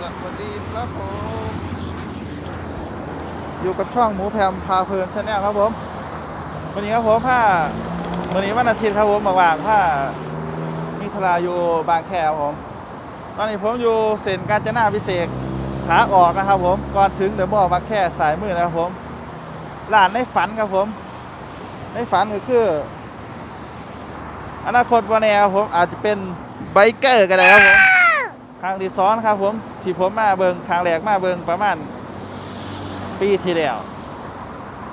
สวัสดีครับผมอยู่กับช่องหมูแพมพาเพลินชาแนลครับผม วันนี้ครับผมผ้าวันนี้วันอาทิตย์ครับผมมาวางผ้ามิทราอยู่บางแคครับผม ตอนนี้ผมอยู่เส้นกาญจนาพิเศษขาออกนะครับผม ก่อนถึงเดอะมอลล์บางแคสายมือนะครับผมร้านในฝันครับผม ในฝันก็คือ อนาคตวันนี้ครับผมอาจจะเป็นไบเกอร์ก็ได้ครับผม ครั้งที่สองครับผมที่ผมมาเบิงครั้งแรกมาเบิงประมาณปีที่แล้ว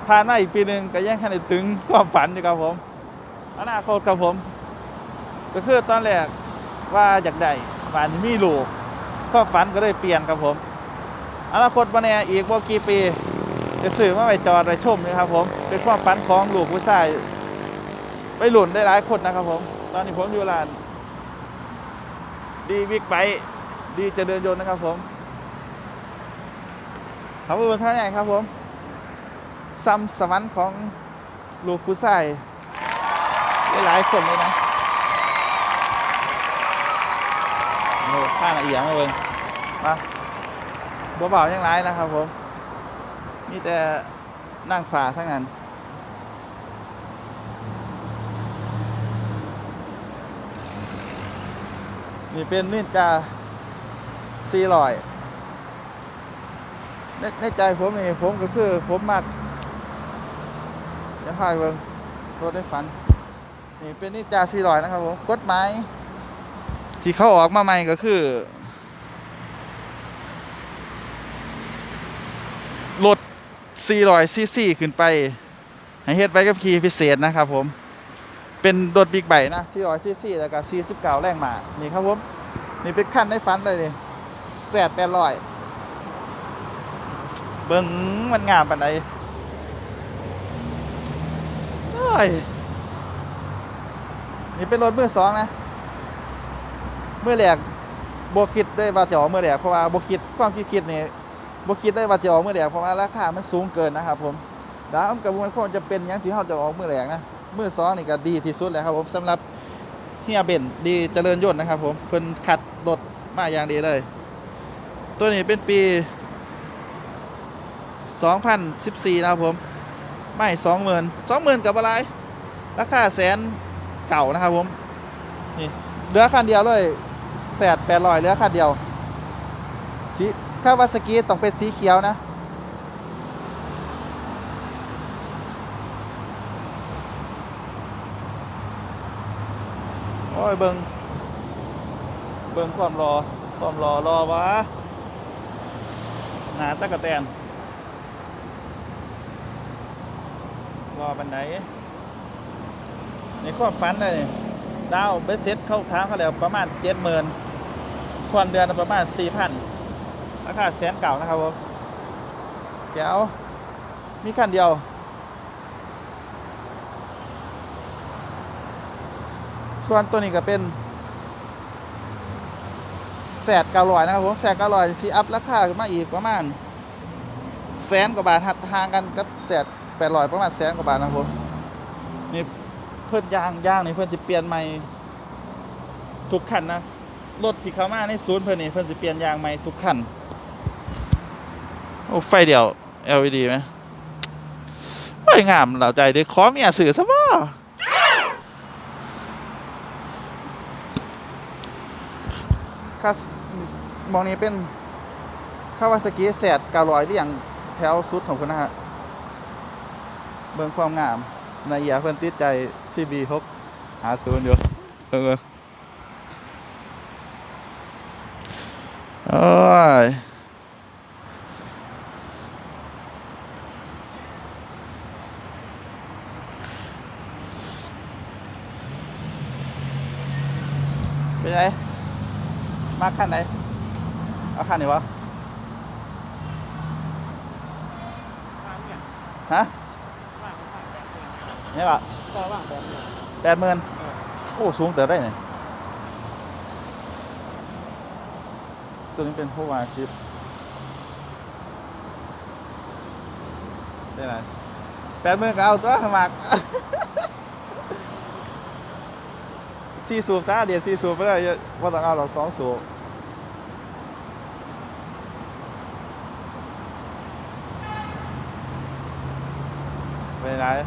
ผ่านมาอีกปีหนึ่งก็ยังค่ได้ถึงความฝันอยู่ครับผมอนาคตครับผม ก็คือตอนแรกว่าอยากได้ฝันมีลูกความฝันก็เลยเปลี่ยนครับผมอนาคตวันนี้อีกว่ากี่ปี จะซื้อมาไว้จอดไว้ชมนะครับผมเป็นความฝันของลูกผู้ชายไปหลุนได้หลายคนนะครับผม ตอนนี้ผมอยู่ร้านดีบิ๊กไบ ดีเจริญยนต์นะครับผมขับรถบนทางไหนครับผมซัมสวรรค์ของลูกผู้ชายได้หลายคนเลยนะโอ้ข้างละเอียดมาเบิ่งมาเบาๆยังไรนะครับผมมีแต่นั่งฝาทั้งนั้นนี่เป็นนินจา ซีลอยในในใจผมนี่ผมก็คือผมมักจะพายเบิ่งรถได้ฝัน นี่เป็นนิจาซีลอยนะครับผมกฎหมายที่เขาออกมาใหม่ก็คือรถซีลอยซีซีขึ้นไปให้เฮ็ดไปกับขี่พิเศษนะครับผม เป็นรถบิ๊กไบค์นะ400ซีซีแล้วก็49แรงมานี่ครับผม นี่เป็นขั้นในฝันเลยนี่ แสดแปดร้อยเบิ้งมันงามปานใดเอ้ยนี่เป็นรถมือสองนะมือแรกบคิดได้ว่าจะออกมือแรกเพราะว่าบคิดความคิดคิดนี่บคิดได้ว่าจะออกมือแรกเพราะว่าราคามันสูงเกินนะครับผมดาวกับมันควรจะเป็นอย่างที่เขาจะออกมือแรกนะมือสองนี่ก็ดีที่สุดแล้วครับผมสำหรับเฮียเบนดีเจริญยนต์นะครับผมเพิ่นขัดรถมาอย่างดีเลย ตัวนี้เป็นปี 2014 นะครับผม ไม่20,000 20,000กับอะไร ราคาแสนเก่านะครับผม นี่เหลือคันเดียวเลยแสดแปดร้อยเหลือคันเดียวสีคาวาสกิต้องเป็นสีเขียวนะโอ้ยเบิงเบิงความรอ ความรอรอวะ หนาตะกะแตนรอบันไดในความฝันเลยดาวเบสเซ็ตเข้าทางเขาแล้วประมาณเจ็ดหมื่นทวนเดือนประมาณสี่พันราคาแสนเก่านะครับผมแก้วมีคันเดียวส่วนตัวนี้ก็เป็น สดเก้าร้อยนะครับผมแสดเก้าร้อยซีอัพราคาขึ้นมาอีกประมาณแสนกว่าบาทหักห่างกันกับแสดแปดร้อยประมาณแสนกว่าบาทนะครับผมนี่เพื่อนยางยางนี่เพื่อนจะเปลี่ยนใหม่ทุกคันนะรถที่เขามาในศูนย์เพื่อนนี่เพื่อนจะเปลี่ยนยางใหม่ทุกคันโอ้ไฟเดียว LED ไหมโอ้ยงามเหล่าใจเด้ขอเมียสื่อซะบ่คาส มองนี้เป็นคาวาสกิแสดเก้าร้อยเรียงแถวสุดของคุณนะฮะ เบิ่งความงามนายเอียเพิ่นติดใจ CB 6หาศูนย์อยู่เบิ่งเบิ่งโอ้ยเป็นไงมาขั้นไหน อาขั้นไหนวะฮะนี่ปะก็ว่างแปดหมื่นโอ้ สูงเติบได้เนี่ยตัวนี้เป็นผู้วาชิปได้ไหนแปดหมื่นก็เอาตัวสมัครสี่สูบซะเดี๋ยวสี่สูบไปเลยว่าต้องเอาหรอกสองสูบ เป็นไร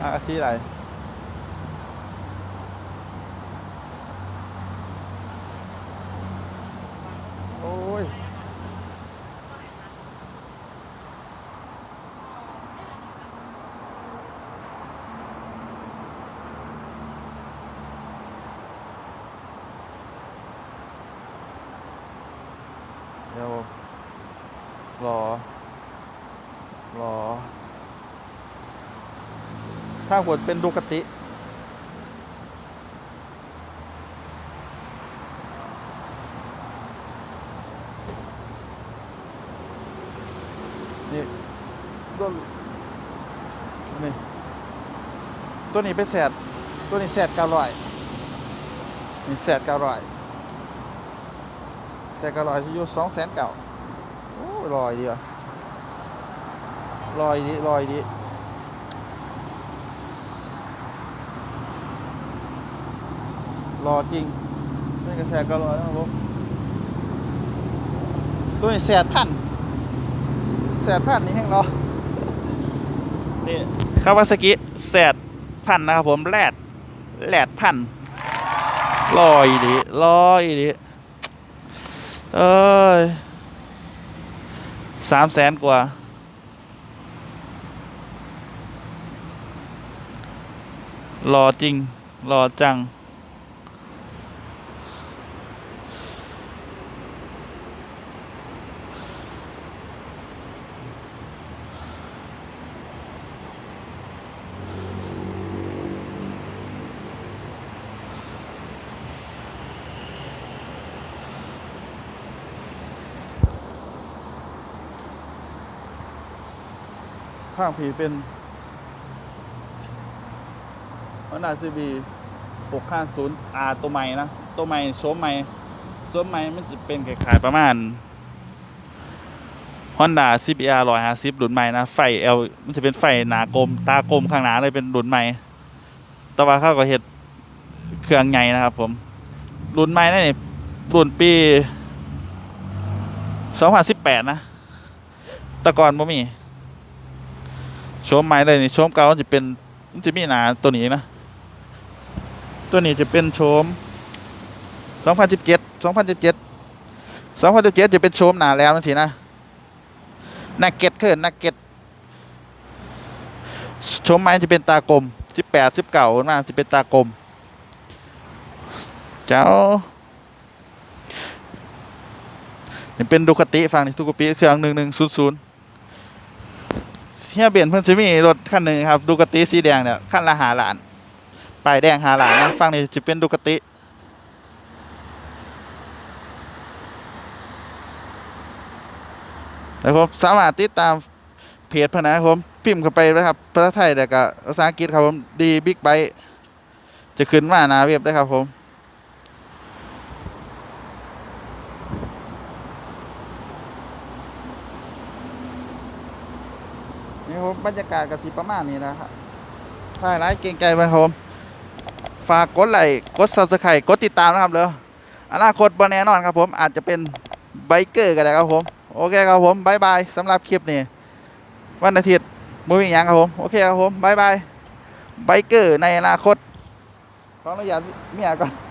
อะอาชีพอะไรโอ้ยเดี๋ยวรอรอ ถ้าหวดเป็นดูกติ นี่ตัวนี่ตัวนี้เป็นแสดตัวนี้แสดเก้าร้อยนี่แสดเก้าร้อยแสกลอยที่อยู่สองแสนเก่าโอ้ยลอยดีอะลอยดีลอยดี รอจริงนี่ก็แสกลอยนะครับผมตัวนี้แสดพันแสดพันนี่แห้งรอนี่คาวาซากิแสดพันนะครับผมแรดแรดพันลอยดีลอยดีเอ้ยสามแสนกว่ารอจริงรอจัง ข้างผีเป็นฮอนด้าซีบีหกห้าศูนย์อาตัวใหม่นะ ตัวใหม่โฉมใหม่โฉมใหม่มันจะเป็นคล้ายๆประมาณ Honda CBR 150รุ่นใหม่นะ ไฟ L มันจะเป็นไฟหนากลมตากลมข้างหน้าเลยเป็นรุ่นใหม่แต่ว่าเขาก็เห็ดเครื่องใหญ่นะครับผมรุ่นใหม่นั่นนี่รุ่นปี2018นะ แต่ก่อนบ่มี โชมใหม่เลยนี่โชมเก่ามันจะเป็นมันจะมีหนาตัวนี้นะ ตัวนี้จะเป็นโชม 2017 2017 2017 จะเป็นโชมหนาแล้วนั่นสินะนักเก็ตเขินนักเก็ตโชมใหม่จะเป็นตากลม 18 19มาจะเป็นตากลม เจ้านี่เป็นดูคติฟังนี่ดูคาติเครื่อง1100 เฮียเบนซ์เพิ่นจะมีรถคันหนึ่งครับดูกติสีแดงเนี่ยคันละหาหลานป้ายแดงหาหลานนะฟังนี่จะเป็นดูกติแล้วผมสามารถติดตามเพจพนนะครับผมพิมพ์เข้าไปนะครับภาษาไทยแต่ก็ภาษาอังกฤษครับผมดีบิ๊กไบจะขึ้นมาหน้าเว็บได้ครับผม นี่ครั บรรยากาศกับสิประมาณนี้นะครับถ้าร้ายเก่งใจไปครับผมฝากกดไลค์กด subscribe กดติดตามนะครับเด้ออนาคตบนแน่นอนครับผมอาจจะเป็นไบเกอร์ก็ได้ครับผมโอเคครับผมบายบายสำหรับคลิปนี้วันอาทิตย์มือวิ่งยังครับผมโอเคครับผมบายบายไบเกอร์ในอนาคตขออนุญาตเมียก่อน